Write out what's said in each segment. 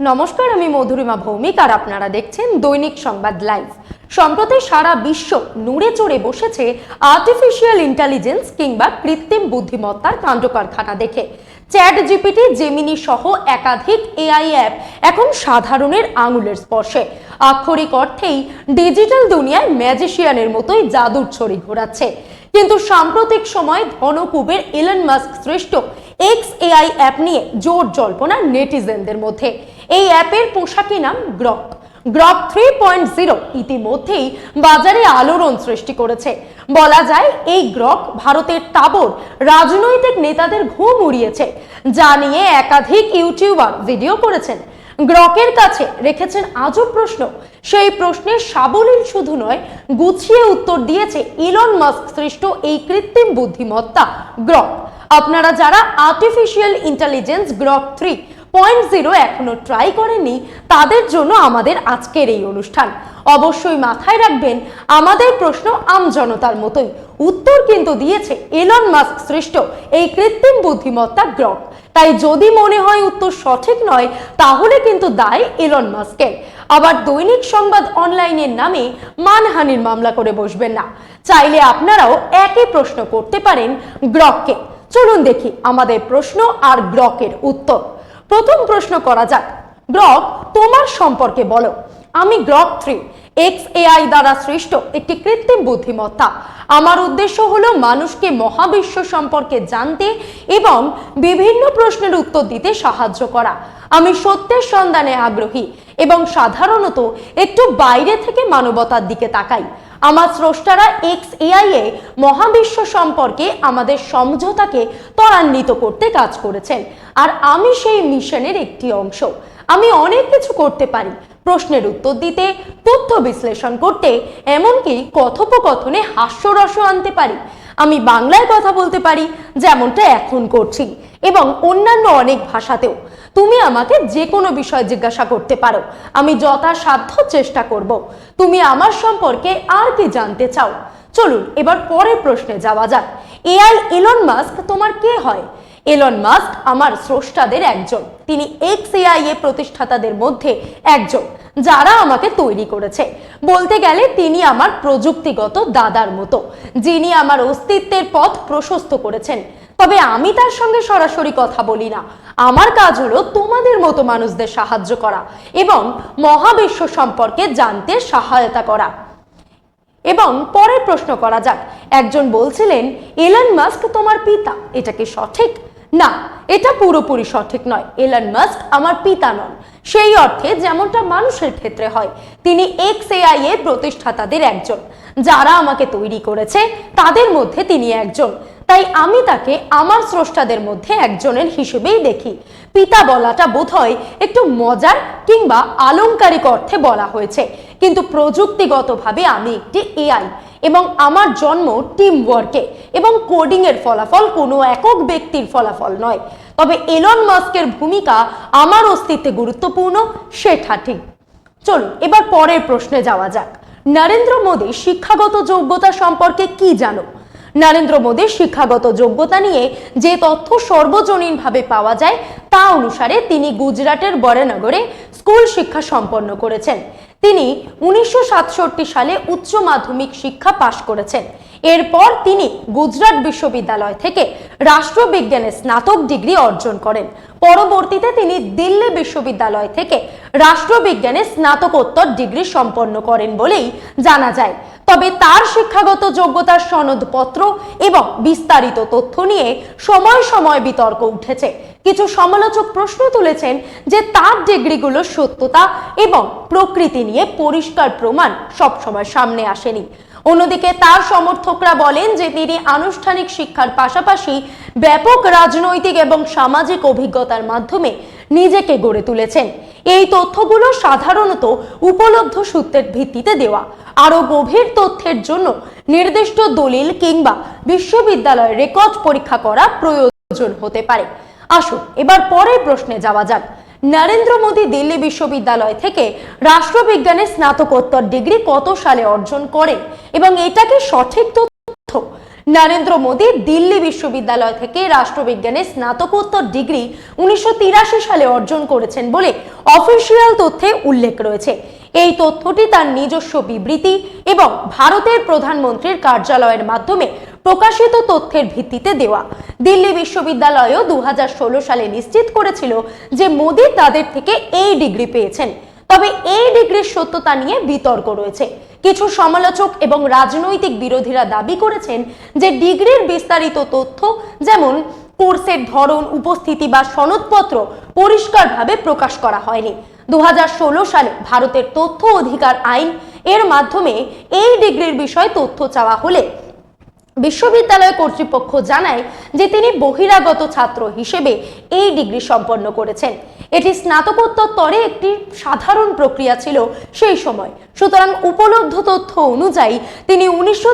নমস্কার, আমি মধুরিমা ভৌমিক আর আপনারা দেখছেন দৈনিক সংবাদ লাইভ। সম্প্রতি সারা বিশ্ব নুড়ে চড়ে বসেছে আর্টিফিশিয়াল ইন্টেলিজেন্স কিংবা কৃত্রিম বুদ্ধিমত্তার কাণ্ডকারখানা দেখে। চ্যাট জিপিটি জেমিনি সহ একাধিক এআই অ্যাপ এখন সাধারণের আঙুলের স্পর্শে। আক্ষরিক অর্থেই ডিজিটাল দুনিয়ায় ম্যাজিশিয়ানের মতোই জাদুর ছড়ি ঘোরাচ্ছে। কিন্তু সাম্প্রতিক সময় ধনকুবের ইলন মাস্ক সৃষ্ট এক্স এআই অ্যাপ নিয়ে জোর জল্পনা নেটিজেনদের মধ্যে। এই অ্যাপের পোশাকি নাম Grok. Grok three point zero ইতিমধ্যেই বাজারে আলোড়ন সৃষ্টি করেছে। বলা যায়, এই গ্রক ভারতের তাবর রাজনৈতিক নেতাদের ঘুম উড়িয়েছে, যা নিয়ে একাধিক ইউটিউবার ভিডিও করেছেন। গ্রকের কাছে রেখেছেন আজব প্রশ্ন। সেই প্রশ্নের সাবলীল শুধু নয়, গুছিয়ে উত্তর দিয়েছে ইলন মাস্ক সৃষ্ট এই কৃত্রিম বুদ্ধিমত্তা গ্রক। আপনারা যারা artificial intelligence Grok three point zero এখনও ট্রাই করেননি তাদের জন্য আমাদের আজকের এই অনুষ্ঠান। অবশ্যই মাথায় রাখবেন, আমাদের প্রশ্ন আমজনতার মতোই। উত্তর কিন্তু দিয়েছে এলন মাস্ক সৃষ্ট এই কৃত্রিম বুদ্ধিমত্তা গ্রক তাই যদি মনে হয় উত্তর সঠিক নয়, তাহলে কিন্তু দায় এলন মাস্কের আবার দৈনিক সংবাদ অনলাইনের নামে মানহানির মামলা করে বসবেন না। চাইলে আপনারাও একই প্রশ্ন করতে পারেন গ্রককে চলুন দেখি আমাদের প্রশ্ন আর গ্রকের উত্তর। প্রথম প্রশ্ন করা যাক। গ্রক, তোমার সম্পর্কে বলো। আমি গ্রক থ্রি এক্স এআই দ্বারা সৃষ্ট একটি কৃত্রিম বুদ্ধিমত্তা। আমার উদ্দেশ্য হলো মানুষকে মহাবিশ্ব সম্পর্কে জানতে এবং বিভিন্ন প্রশ্নের উত্তর দিতে সাহায্য করা। আমি সত্যের সন্ধানে আগ্রহী এবং সাধারণত একটু বাইরে থেকে মানবতার দিকে তাকাই। আমার স্রষ্টারা এক্স এআই এ মহাবিশ্ব সম্পর্কে আমাদের সমঝোতাকে ত্বরান্বিত করতে কাজ করেছেন। আর আমি সেই মিশনের একটি অংশ। আমি অনেক কিছু করতে পারি। প্রশ্নের উত্তর দিতে, তথ্য বিশ্লেষণ করতে, এমনকি কথোপকথনে হাস্যরসও আনতে পারি। আমি বাংলায় কথা বলতে পারি, যেমনটা এখন করছি। এবং অন্যান্য অনেক ভাষাতেও তুমি আমাকে যে কোনো বিষয় জিজ্ঞাসা করতে পারো। আমি যথাসাধ্য চেষ্টা করব। তুমি আমার সম্পর্কে আর কি জানতে চাও? চলুন, এবার পরের প্রশ্নে যাওয়া যাক। এআই এলন মাস্ক তোমার কে হয়? এলন মাস্ক আমার স্রষ্টাদের একজন। তিনি এক্স এআই এ প্রতিষ্ঠাতাদের মধ্যে একজন, যারা আমাকে তৈরি করেছে। বলতে গেলে তিনি আমার প্রযুক্তিগত দাদার মতো, যিনি আমার অস্তিত্বের পথ প্রশস্ত করেছেন। তবে আমি তার সঙ্গে সরাসরি কথা বলি না। আমার কাজ হলো তোমাদের মতো মানুষদের সাহায্য করা এবং মহাবিশ্ব সম্পর্কে জানতে সহায়তা করা। এবং পরের প্রশ্ন করা যাক। একজন বলছিলেন, এলন মাস্ক তোমার পিতা। এটা কি সঠিক? না, এটা পুরোপুরি সঠিক নয়। এলন মাস্ক আমার পিতা নন। সেই অর্থে যেমনটা মানুষের ক্ষেত্রে হয়, তিনি এক্স এআই এর প্রতিষ্ঠাতাদের একজন। যারা আমাকে তৈরি করেছে, তাদের মধ্যে তিনি একজন। তাই আমি তাকে আমার স্রষ্টাদের মধ্যে একজনের হিসেবেই দেখি। পিতা বলাটা বোধহয় একটু মজার কিংবা আলংকারিক অর্থে বলা হয়েছে। কিন্তু প্রযুক্তিগতভাবে আমি একটি এআই এবং আমার জন্ম টিম ওয়ার্কে এবং কোডিং এর ফলাফল কোনো একক ব্যক্তির ফলাফল নয়। তবে এলন মাস্কের ভূমিকা আমার অস্তিত্বে গুরুত্বপূর্ণ, সেটা ঠিক। চলুন, এবার পরের প্রশ্নে যাওয়া যাক। নরেন্দ্র মোদী শিক্ষাগত যোগ্যতা সম্পর্কে কি জানো? নরেন্দ্র মোদীর শিক্ষাগত যোগ্যতা নিয়ে যে তথ্য সর্বজনীনভাবে পাওয়া যায়, তা অনুসারে তিনি গুজরাটের বরেনগরে স্কুল শিক্ষা সম্পন্ন করেছেন। তিনি উনিশশো সাতষট্টি সালে উচ্চ মাধ্যমিক শিক্ষা পাশ করেছেন। এরপর তিনি গুজরাট বিশ্ববিদ্যালয় থেকে রাষ্ট্রবিজ্ঞানে স্নাতক ডিগ্রি অর্জন করেন। পরবর্তীতে তিনি দিল্লি বিশ্ববিদ্যালয় থেকে রাষ্ট্রবিজ্ঞানে স্নাতকোত্তর ডিগ্রি সম্পন্ন করেন বলেই জানা যায়। তবে তার শিক্ষাগত যোগ্যতার সনদপত্র এবং বিস্তারিত তথ্য নিয়ে সময় সময় বিতর্ক উঠেছে। কিছু সমালোচক প্রশ্ন তুলেছেন যে তার ডিগ্রিগুলোর সত্যতা এবং প্রকৃতি নিয়ে পরিষ্কার প্রমাণ সবসময় সামনে আসেনি। অন্যদিকে তার সমর্থকরা বলেন যে তিনি আনুষ্ঠানিক শিক্ষার পাশাপাশি ব্যাপক রাজনৈতিক এবং সামাজিক অভিজ্ঞতার মাধ্যমে নিজেকে গড়ে তুলেছেন। এই তথ্যগুলো সাধারণত উপলব্ধ সূত্রের ভিত্তিতে দেওয়া। আরও গভীর তথ্যের জন্য নির্দিষ্ট দলিল কিংবা বিশ্ববিদ্যালয়ের রেকর্ড পরীক্ষা করা প্রয়োজন হতে পারে। আসুন, এবার পরের প্রশ্নে যাওয়া যাক। নরেন্দ্র মোদী দিল্লি বিশ্ববিদ্যালয় থেকে রাষ্ট্রবিজ্ঞানে স্নাতকোত্তর ডিগ্রি কত সালে অর্জন করেন এবং এটা কি সঠিক তথ্য? নরেন্দ্র মোদী দিল্লি বিশ্ববিদ্যালয় থেকে রাষ্ট্রবিজ্ঞানে স্নাতকোত্তর ডিগ্রি উনিশশো তিরাশি সালে অর্জন করেছেন বলে অফিসিয়াল তথ্যে উল্লেখ রয়েছে। এই তথ্যটি তার নিজস্ব বিবৃতি এবং ভারতের প্রধানমন্ত্রীর কার্যালয়ের মাধ্যমে প্রকাশিত তথ্যের ভিত্তিতে দেওয়া। দিল্লি বিশ্ববিদ্যালয়ও দু হাজার ষোলো সালে নিশ্চিত করেছিল যে মোদী তাদের থেকে এই ডিগ্রি পেয়েছেন। তবে এই ডিগ্রির সত্যতা নিয়ে বিতর্ক রয়েছে। কিছু সমালোচক এবং রাজনৈতিক বিরোধীরা দাবি করেছেন যে ডিগ্রির বিস্তারিত তথ্য যেমন কোর্সের ধরন, উপস্থিতি বা সনদপত্র পরিষ্কারভাবে প্রকাশ করা হয়নি। দু হাজার ষোলো সালে ভারতের তথ্য অধিকার আইন এর মাধ্যমে এই ডিগ্রির বিষয়ে তথ্য চাওয়া হলে বিশ্ববিদ্যালয় কর্তৃপক্ষ জানায় যে তিনি বহিরাগত ছাত্র হিসেবে এই ডিগ্রি সম্পন্ন করেছেন। এটি স্নাতকোত্তর স্তরে একটি সাধারণ প্রক্রিয়া ছিল সেই সময়। সুতরাং উপলব্ধ তথ্য অনুযায়ী তিনি উনিশশো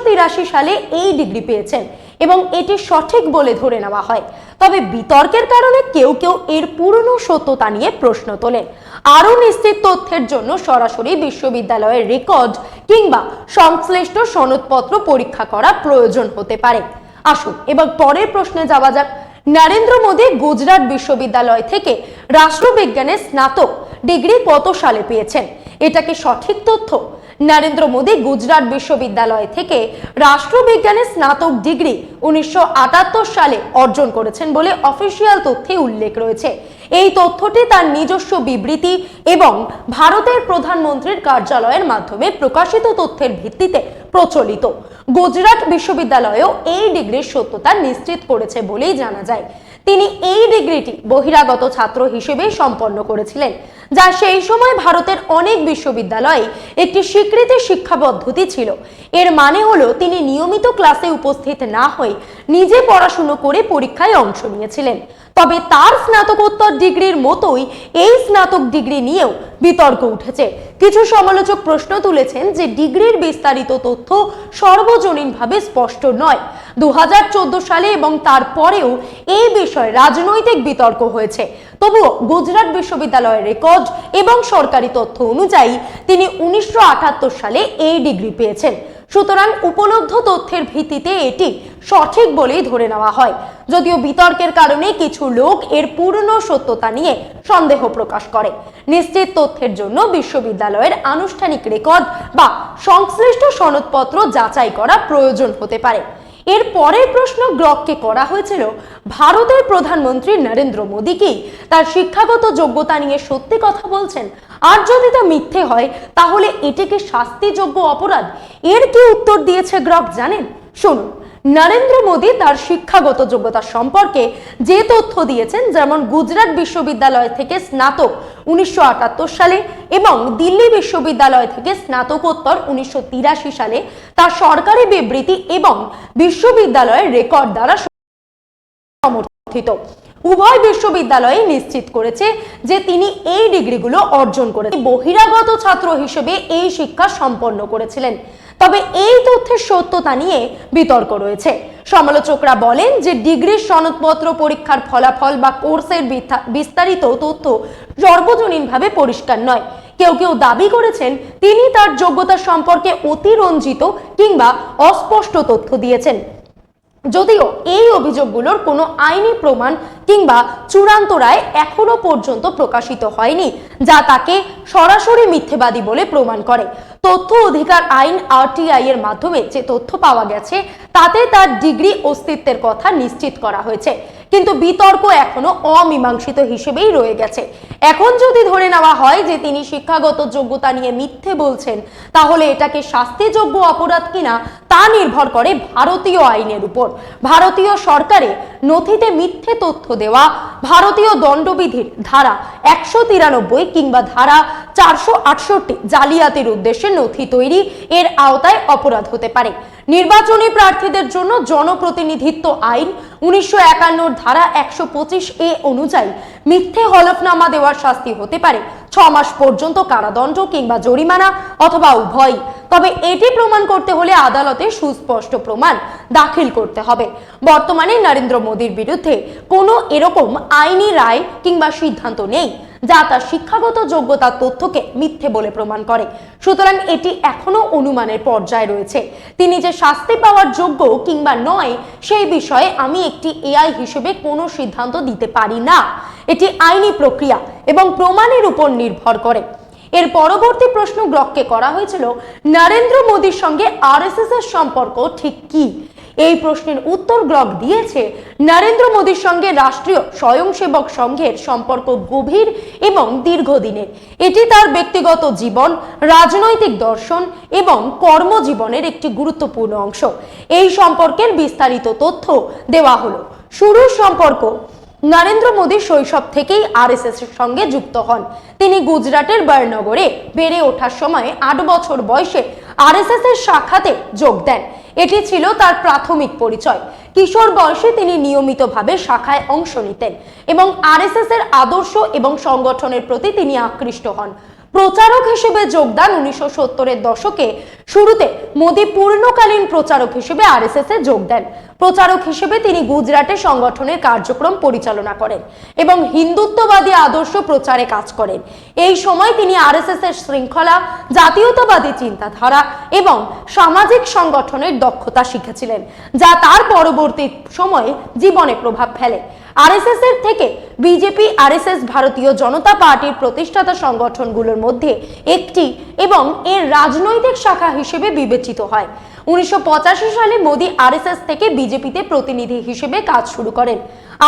সালে এই ডিগ্রি পেয়েছেন এবং এটি সঠিক বলে ধরে নেওয়া হয়। তবে বিতর্কের কারণে কেউ কেউ এর পুরনো সত্যতা নিয়ে প্রশ্ন তোলেন। আরও নিশ্চিত তথ্যের জন্য সরাসরি বিশ্ববিদ্যালয়ের রেকর্ড কিংবা সংশ্লিষ্ট সনদপত্র পরীক্ষা করা প্রয়োজন হতে পারে। আসুন, এবার পরের প্রশ্নে যাওয়া যাক। নরেন্দ্র মোদী গুজরাট বিশ্ববিদ্যালয় থেকে রাষ্ট্রবিজ্ঞানে স্নাতক ডিগ্রি কত সালে পেয়েছেন। এটা কি সঠিক তথ্য নরেন্দ্র মোদী গুজরাট বিশ্ববিদ্যালয় থেকে রাষ্ট্রবিজ্ঞানে স্নাতক ডিগ্রি উনিশশো আটাত্তর সালে অর্জন করেছেন বলে অফিসিয়াল তথ্যে উল্লেখ রয়েছে। এই তথ্যটি তার নিজস্ব বিবৃতি এবং ভারতের প্রধানমন্ত্রীর কার্যালয়ের মাধ্যমে প্রকাশিত তথ্যের ভিত্তিতে প্রচলিত। গুজরাট বিশ্ববিদ্যালয়েও এই ডিগ্রির সত্যতা নিশ্চিত করেছে বলেই জানা যায়। তিনি এই ডিগ্রিটি বহিরাগত ছাত্র হিসেবে সম্পন্ন করেছিলেন, যা সেই সময় ভারতের অনেক বিশ্ববিদ্যালয়ে একটি স্বীকৃত শিক্ষা পদ্ধতি ছিল। এর মানে হলো তিনি নিয়মিত ক্লাসে উপস্থিত না হয়ে নিজে পড়াশুনো করে পরীক্ষায় অংশ নিয়েছিলেন। তবে তার স্নাতকোত্তর ডিগ্রির মতোই এই স্নাতক ডিগ্রি নিয়েও বিতর্ক উঠেছে। কিছু সমালোচক প্রশ্ন তুলেছেন যে ডিগ্রির বিস্তারিত তথ্য সর্বজনীনভাবে স্পষ্ট নয়। দু সালে এবং তারপরেও এই বিষয়ে রাজনৈতিক বিতর্ক হয়েছে। তবুও গুজরাট বিশ্ববিদ্যালয়ের রেকর্ড এবং সরকারি তথ্য অনুযায়ী তিনি উনিশশো আটাত্তর সালে এই ডিগ্রি পেয়েছেন। সুতরাং উপলব্ধ তথ্যের ভিত্তিতে এটি সঠিক বলেই ধরে নেওয়া হয়। যদিও বিতর্কের কারণে কিছু লোক এর পূর্ণ সত্যতা নিয়ে সন্দেহ প্রকাশ করে। নিশ্চিত তথ্যের জন্য বিশ্ববিদ্যালয়ের আনুষ্ঠানিক রেকর্ড বা সংশ্লিষ্ট সনদপত্র যাচাই করা প্রয়োজন হতে পারে। এর পরের প্রশ্ন গ্রককে করা হয়েছিল, ভারতের প্রধানমন্ত্রী নরেন্দ্র মোদী কি তার শিক্ষাগত যোগ্যতা নিয়ে সত্যি কথা বলছেন? আর যদি তা মিথ্যে হয়, তাহলে এটিকে শাস্তিযোগ্য অপরাধ? এর কি উত্তর দিয়েছে গ্রক জানেন? শুনুন, নরেন্দ্র মোদী তার শিক্ষাগত যোগ্যতা সম্পর্কে যে তথ্য দিয়েছেন, যেমন গুজরাট বিশ্ববিদ্যালয় থেকে স্নাতক উনিশশো আটাত্তর সালে এবং দিল্লি বিশ্ববিদ্যালয় থেকে স্নাতকোত্তর উনিশশো তিরাশি সালে, তার সরকারি বিবৃতি এবং বিশ্ববিদ্যালয়ের রেকর্ড দ্বারা সমর্থিত। উভয় বিশ্ববিদ্যালয়ে নিশ্চিত করেছে যে তিনি এই ডিগ্রিগুলো অর্জন করেছেন। বহিরাগত ছাত্র হিসেবে এই শিক্ষা সম্পন্ন করেছিলেন। তবে এই তথ্যের সত্যতা নিয়ে বিতর্ক রয়েছে। সমালোচকরা বলেন যে ডিগ্রির সনদপত্র পরীক্ষার ফলাফল বা কোর্সের বিস্তারিত তথ্য সর্বজনীনভাবে পরিষ্কার নয়। কেউ কেউ দাবি করেছেন তিনি তার যোগ্যতা সম্পর্কে অতিরঞ্জিত কিংবা অস্পষ্ট তথ্য দিয়েছেন। যদিও এই অভিযোগগুলোর কোনো আইনি প্রমাণ কিংবা চূড়ান্ত রায় এখনও পর্যন্ত প্রকাশিত হয়নি, যা তাকে সরাসরি মিথ্যেবাদী বলে প্রমাণ করে। তথ্য অধিকার আইন আরটিআই এর মাধ্যমে যে তথ্য পাওয়া গেছে, তাতে তার ডিগ্রি অস্তিত্বের কথা নিশ্চিত করা হয়েছে। কিন্তু বিতর্ক এখনও অমীমাংসিত হিসেবেই রয়ে গেছে। এখন যদি ধরে নেওয়া হয় যে তিনি শিক্ষাগত যোগ্যতা নিয়ে মিথ্যে বলছেন, তাহলে এটাকে শাস্তিযোগ্য অপরাধ কিনা তা নির্ভর করে ভারতীয় আইনের উপর। ভারতীয় সরকারে নথিতে মিথ্যে তথ্য দেওয়া ভারতীয় দণ্ডবিধির ধারা একশো তিরানব্বই কিংবা ধারা চারশো আটষট্টি জালিয়াতির উদ্দেশ্যে নথি তৈরি, এর আওতায় অপরাধ হতে পারে। নির্বাচনী প্রার্থীদের জন্য জনপ্রতিনিধিত্ব আইন উনিশশো ধারা একশো পঁচিশ এ অনুযায়ী মিথ্যে হলফনামা দেওয়ার শাস্তি হতে পারে। ছ মাস পর্যন্ত কারাদণ্ড কিংবা জরিমানা অথবা উভয় তবে এটি প্রমাণ করতে হলে আদালতে সুস্পষ্ট প্রমাণ দাখিল করতে হবে। বর্তমানে নরেন্দ্র মোদীর বিরুদ্ধে কোনো এরকম আইনি রায় কিংবা সিদ্ধান্ত নেই, যা তার শিক্ষাগত যোগ্যতার তথ্যকে মিথ্যে বলে প্রমাণ করে। সুতরাং এটি এখনও অনুমানের পর্যায়ে রয়েছে। তিনি যে শাস্তি পাওয়ার যোগ্য কিংবা নয়, সেই বিষয়ে আমি একটি এআই হিসেবে কোনো সিদ্ধান্ত দিতে পারি না। এটি আইনি প্রক্রিয়া এবং প্রমাণের উপর নির্ভর করে। এর পরবর্তী প্রশ্ন গ্রককে করা হয়েছিল, নরেন্দ্র মোদীর সঙ্গে আরএসএস এর সম্পর্ক ঠিক কি? এই প্রশ্নের উত্তর গ্রক দিয়েছে, নরেন্দ্র মোদীর সঙ্গে রাষ্ট্রীয় স্বয়ংসেবক সংঘের সম্পর্ক গভীর এবং দীর্ঘদিনের। এটি তার ব্যক্তিগত জীবন, রাজনৈতিক দর্শন এবং কর্মজীবনের একটি গুরুত্বপূর্ণ অংশ। এই সম্পর্কের বিস্তারিত তথ্য দেওয়া হলো। শুরুর সম্পর্ক নরেন্দ্র মোদী শৈশব থেকেই আরএসএস এর সঙ্গে যুক্ত হন। তিনি গুজরাটের বারনগরে বেড়ে ওঠার সময় আট বছর বয়সে আরএসএস এর শাখাতে যোগ দেন। এটি ছিল তার প্রাথমিক পরিচয়। কিশোর বয়সে তিনি নিয়মিতভাবে শাখায় অংশ নিতেন এবং আরএসএস এর আদর্শ এবং সংগঠনের প্রতি তিনি আকৃষ্ট হন। প্রচারক হিসেবে যোগদান উনিশশো সত্তরের দশকে শুরুতে মোদী পূর্ণকালীন প্রচারক হিসেবে আরএসএস এ যোগ দেন। প্রচারক হিসেবে তিনি গুজরাটে সংগঠনের কার্যক্রম পরিচালনা করেন এবং হিন্দুত্ববাদী আদর্শ প্রচারে কাজ করেন। এই সময় তিনি আরএসএস এর শৃঙ্খলা, জাতীয়তাবাদী চিন্তাধারা এবং সামাজিক সংগঠনের দক্ষতা শিখেছিলেন, যা তার পরবর্তী সময়ে জীবনে প্রভাব ফেলে। আরএসএস এর থেকে বিজেপি আরএসএস ভারতীয় জনতা পার্টির প্রতিষ্ঠাতা সংগঠনগুলোর মধ্যে একটি এবং এর রাজনৈতিক শাখা হিসেবে বিবেচিত হয়। উনিশশো সালে মোদী আরএসএস থেকে বিজেপিতে প্রতিনিধি হিসেবে কাজ শুরু করেন।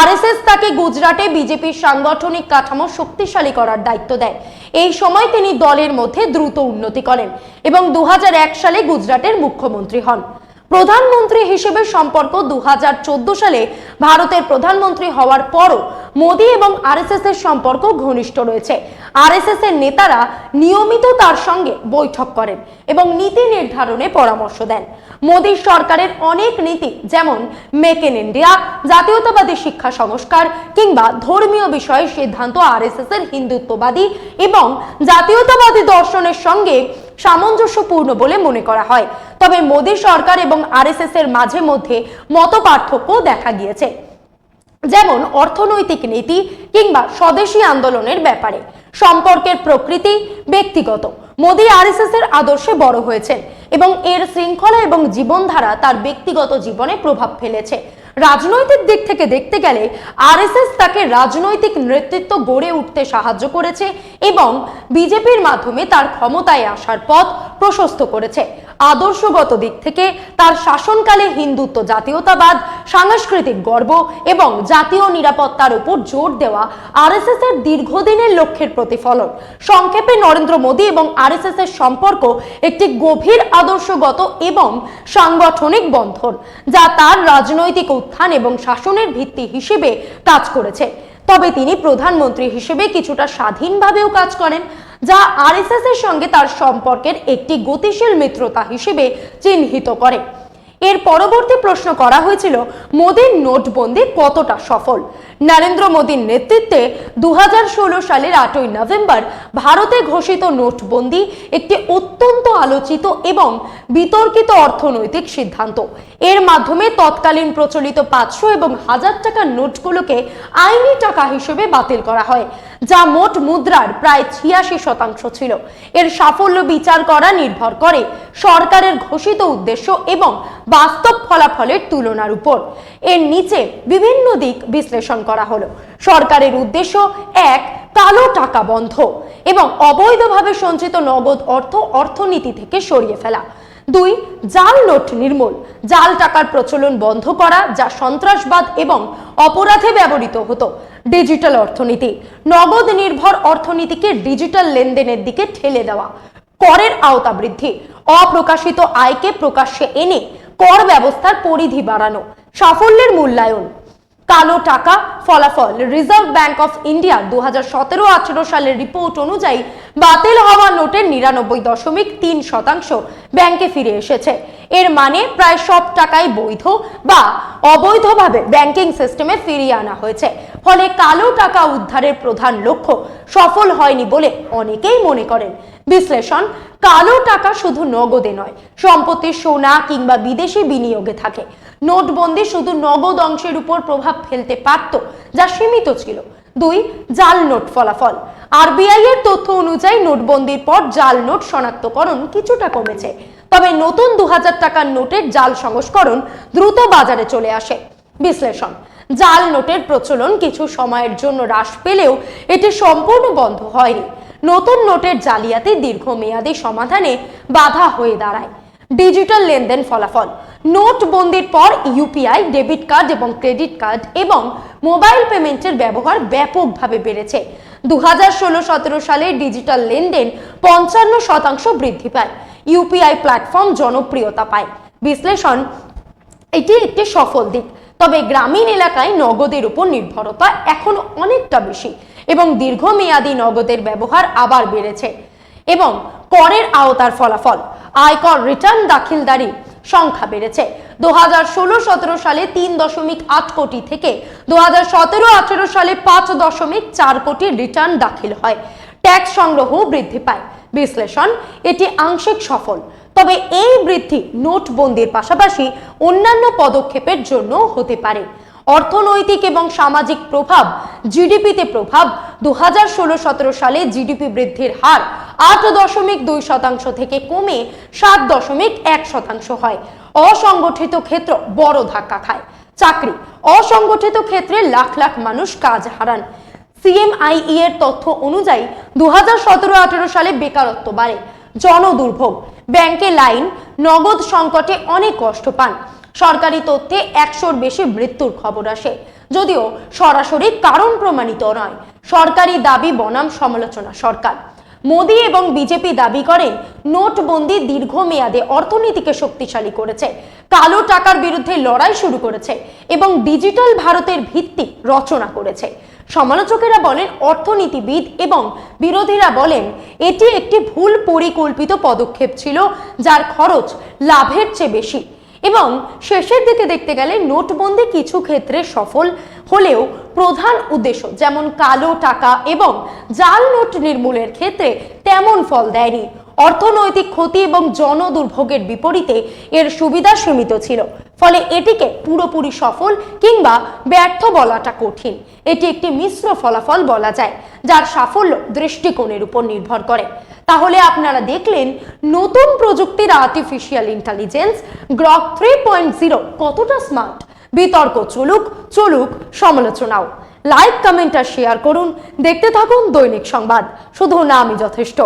আরএসএস তাকে গুজরাটে বিজেপির সাংগঠনিক কাঠামো শক্তিশালী করার দায়িত্ব দেয়। এই সময় তিনি দলের মধ্যে দ্রুত উন্নতি করেন এবং দু হাজার এক সালে গুজরাটের মুখ্যমন্ত্রী হন। প্রধানমন্ত্রী হিসেবে সম্পর্ক দু সালে ভারতের প্রধানমন্ত্রী হওয়ার পরও মোদী এবং আরএসএস এর সম্পর্ক ঘনিষ্ঠ রয়েছে। আরএসএস এর নেতারা নিয়মিত তার সঙ্গে বৈঠক করেন এবং নীতি নির্ধারণে পরামর্শ দেন। মোদীর সরকারের অনেক নীতি যেমন মেক ইন ইন্ডিয়া, জাতীয়তাবাদী শিক্ষা সংস্কার কিংবা ধর্মীয় বিষয়ে সিদ্ধান্ত আরএসএস এর হিন্দুত্ববাদী এবং জাতীয়তাবাদী দর্শনের সঙ্গে সামঞ্জস্যপূর্ণ বলে মনে করা হয়। তবে মোদী সরকার এবং আরএসএস এর মাঝে মধ্যে মত দেখা গিয়েছে। যেমন অর্থনৈতিক নীতি কিংবা স্বদেশী আন্দোলনের ব্যাপারে। সম্পর্কের প্রকৃতি ব্যক্তিগত। মোদী আরএসএস এর আদর্শে বড় হয়েছেন এবং এর শৃঙ্খলা এবং জীবনধারা তার ব্যক্তিগত জীবনে প্রভাব ফেলেছে। রাজনৈতিক দিক থেকে দেখতে গেলে আরএসএস তাকে রাজনৈতিক নেতৃত্ব গড়ে উঠতে সাহায্য করেছে এবং বিজেপির মাধ্যমে তার ক্ষমতায় আসার পথ প্রশস্ত করেছে। আদর্শগত দিক থেকে তার শাসনকালে হিন্দুত্ব, জাতীয়তাবাদ, সাংস্কৃতিক গর্ব এবং জাতীয় নিরাপত্তার উপর জোর দেওয়া আরএসএস এর দীর্ঘদিনের লক্ষ্যের প্রতিফলন। সংক্ষেপে নরেন্দ্র মোদী এবং আরএসএস এর সম্পর্ক একটি গভীর আদর্শগত এবং সাংগঠনিক বন্ধন, যা তার রাজনৈতিক উত্থান এবং শাসনের ভিত্তি হিসেবে কাজ করেছে। তবে তিনি প্রধানমন্ত্রী হিসেবে কিছুটা স্বাধীনভাবেও কাজ করেন। যা আরএসএস এর সঙ্গে তার সম্পর্কের একটি গতিশীল মিত্রতা হিসেবে চিহ্নিত করে। এর পরবর্তী প্রশ্ন করা হয়েছিল, মোদীর নোটবন্দি কতটা সফল? নরেন্দ্র মোদীর নেতৃত্বে দুহাজার ষোলো সালের আটই নভেম্বর ভারতে ঘোষিত নোটবন্দি একটি অত্যন্ত আলোচিত এবং বিতর্কিত অর্থনৈতিক সিদ্ধান্ত। এর মাধ্যমে তৎকালীন প্রচলিত পাঁচশো এবং হাজার টাকার নোটগুলোকে আইনি টাকা হিসেবে বাতিল করা হয়। যা মোট মুদ্রার প্রায় ছিয়াশি শতাংশ ছিল। এর সাফল্য বিচার করা নির্ভর করে সরকারের ঘোষিত উদ্দেশ্য এবং বাস্তব ফলাফলের তুলনার উপর। এর নিচে বিভিন্ন দিক বিশ্লেষণ করা হলো। সরকারের উদ্দেশ্য এক, কালো টাকা বন্ধ এবং অবৈধভাবে সঞ্চিত নগদ অর্থ অর্থনীতি থেকে সরিয়ে ফেলা। দুই, জাল নোট নির্মূল। জাল টাকার প্রচলন বন্ধ করা যা সন্ত্রাসবাদ এবং অপরাধে ব্যবহৃত হতো। ডিজিটাল অর্থনীতি। নগদ নির্ভর অর্থনীতিকে ডিজিটাল লেনদেনের দিকে ঠেলে দেওয়া। করের আওতা বৃদ্ধি। অপ্রকাশিত আয়কে প্রকাশ্যে এনে কর ব্যবস্থার পরিধি বাড়ানো। সাফল্যের মূল্যায়ন। কালো টাকা ফলাফল। রিজার্ভ ব্যাংক অফ ইন্ডিয়া দু হাজার সতেরো আঠেরো সালের রিপোর্ট অনুযায়ী বাতিল হওয়া নোটের নিরানব্বই দশমিক তিন শতাংশ ব্যাংকে ফিরে এসেছে। এর মানে প্রায় সব টাকাই বৈধ বা অবৈধভাবে ব্যাংকিং সিস্টেমে ফিরিয়ে আনা হয়েছে। ফলে কালো টাকা উদ্ধারের প্রধান লক্ষ্য সফল হয়নি বলে অনেকেই মনে করেন। বিশ্লেষণ, কালো টাকা শুধু নগদে নয়, সম্পত্তি সোনা কিংবা বিদেশি বিনিয়োগে থাকে। নোটবন্দি শুধু নগদ অংশের উপর প্রভাব ফেলতে পারত, যা সীমিত ছিল। দুই, জাল নোট ফলাফল। আরবিআই এর তথ্য অনুযায়ী নোটবন্দির পর জাল নোট শনাক্তকরণ কিছুটা কমেছে। তবে নতুন দু হাজার টাকার নোটের জাল সংস্করণ দ্রুত বাজারে চলে আসে। বিশ্লেষণ, জাল নোটের প্রচলন কিছু সময়ের জন্য হ্রাস পেলেও এটি সম্পূর্ণ বন্ধ হয়নি। নতুন নোটের জালিয়াতি দীর্ঘমেয়াদী সমাধানে বাধা হয়ে দাঁড়ায়। ডিজিটাল লেনদেন ফলাফল। নোটবন্দির পর ইউপিআই, ডেবিট কার্ড এবং ক্রেডিট কার্ড এবং মোবাইল পেমেন্টের ব্যবহার ব্যাপকভাবে বেড়েছে। দু হাজার ষোলো সতেরো সালে ডিজিটাল লেনদেন পঞ্চান্ন শতাংশ বৃদ্ধি পায়। ইউপিআই প্ল্যাটফর্ম জনপ্রিয়তা পায়। বিশ্লেষণ, এটি একটি সফল দিক। তবে গ্রামীণ এলাকায় নগদের উপর নির্ভরতা এখনও অনেকটা বেশি। এবং দীর্ঘমেয়াদী নগদের ব্যবহার আবার বেড়েছে এবং করের আওতার ফলাফল, আয়কর রিটার্ন দাখিলদারি সংখ্যা বেড়েছে। দু হাজার ষোলো সতেরো সালে তিন দশমিক আট কোটি থেকে দু হাজার সতেরো আঠেরো সালে পাঁচ দশমিক চার কোটি রিটার্ন দাখিল হয়। ট্যাক্স সংগ্রহ বৃদ্ধি পায়। বিশ্লেষণ, এটি আংশিক সফল, তবে এই বৃদ্ধি নোটবন্দির পাশাপাশি অন্যান্য পদক্ষেপের জন্য হতে পারে। অর্থনৈতিক এবং সামাজিক প্রভাব, জিডিপিতে প্রভাব দু হাজার ষোলো সতেরো সালে জিডিপি বৃদ্ধির হার আট দশমিক দুই শতাংশ থেকে কমে সাত দশমিক এক শতাংশ হয়। অসংগঠিত ক্ষেত্র বড় ধাক্কা খায়। চাকরি, অসংগঠিত ক্ষেত্রে লাখ লাখ মানুষ কাজ হারান। সিএমআইই এর তথ্য অনুযায়ী দু হাজার সতেরো আঠেরো সালে বেকারত্ব বাড়ে। জনদুর্ভোগ, ব্যাংকে লাইন, নগদ সংকটে অনেক কষ্ট পান। সরকারি তথ্যে একশোর বেশি মৃত্যুর খবর আসে। যদিও সরাসরি কারণ প্রমাণিত নয়। সরকারি দাবি বনাম সমালোচনা সরকার। মোদী এবং বিজেপি দাবি করেন, নোটবন্দি দীর্ঘমেয়াদে অর্থনীতিকে শক্তিশালী করেছে, কালো টাকার বিরুদ্ধে লড়াই শুরু করেছে এবং ডিজিটাল ভারতের ভিত্তি রচনা করেছে। সমালোচকেরা বলেন, অর্থনীতিবিদ এবং বিরোধীরা বলেন, এটি একটি ভুল পরিকল্পিত পদক্ষেপ ছিল, যার খরচ লাভের চেয়ে বেশি। এবং শেষের দিকে দেখতে গেলে নোটবন্দি কিছু ক্ষেত্রে সফল হলেও প্রধান উদ্দেশ্য, যেমন কালো টাকা এবং জাল নোট নির্মূলের ক্ষেত্রে তেমন ফল দেয়নি। অর্থনৈতিক ক্ষতি এবং জনদুর্ভোগের বিপরীতে এর সুবিধা সীমিত ছিল। ফলে এটিকে পুরোপুরি সফল কিংবা ব্যর্থ বলাটা কঠিন। এটি একটি মিশ্র ফলাফল বলা যায়, যার সাফল্য দৃষ্টিকোণের উপর নির্ভর করে। তাহলে আপনারা দেখলেন নতুন প্রযুক্তির artificial intelligence Grok three point zero কতটা স্মার্ট বিতর্ক চলুক চলুক, সমালোচনাও। লাইক কমেন্ট আর শেয়ার করুন। দেখতে থাকুন দৈনিক সংবাদ। শুধু না আমি যথেষ্ট।